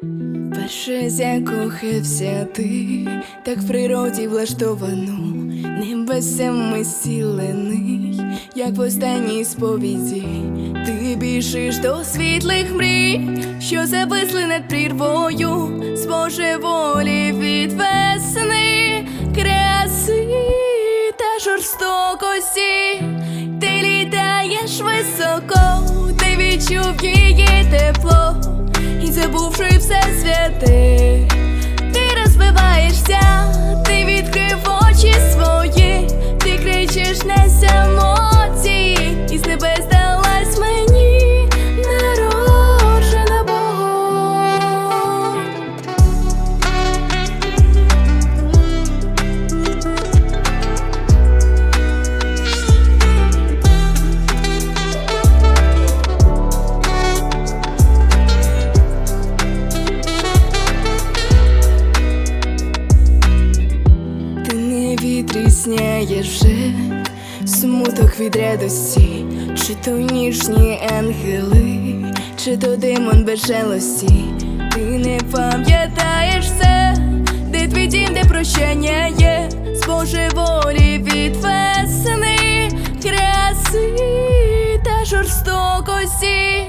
Кохався, кохався ти, так в природі влаштовано, небесами сілений, як в останній сповіді, ти біжиш до світлих мрій, що зависли над прірвою, з Божеволі від весни, краси та жорстокості, відчув її тепло, і забувши все святе, відрізняєш вже. Смуток від радості, чи то ніжні ангели, чи то демон без жалості. Ти не пам'ятаєш все, де твій дім, де прощання є, з Божеволі від весни, краси та жорстокості.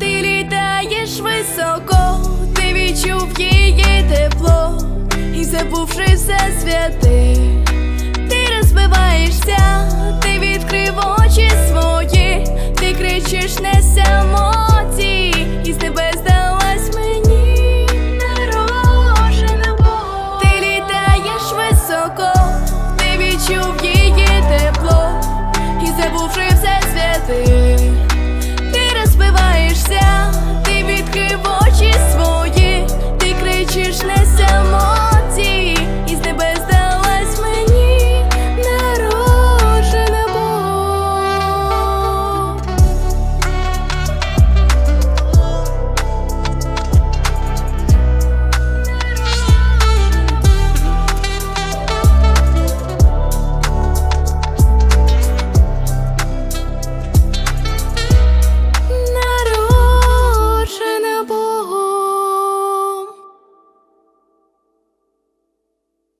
Ти літаєш високо, ти відчув її тепло, і забувши все святе,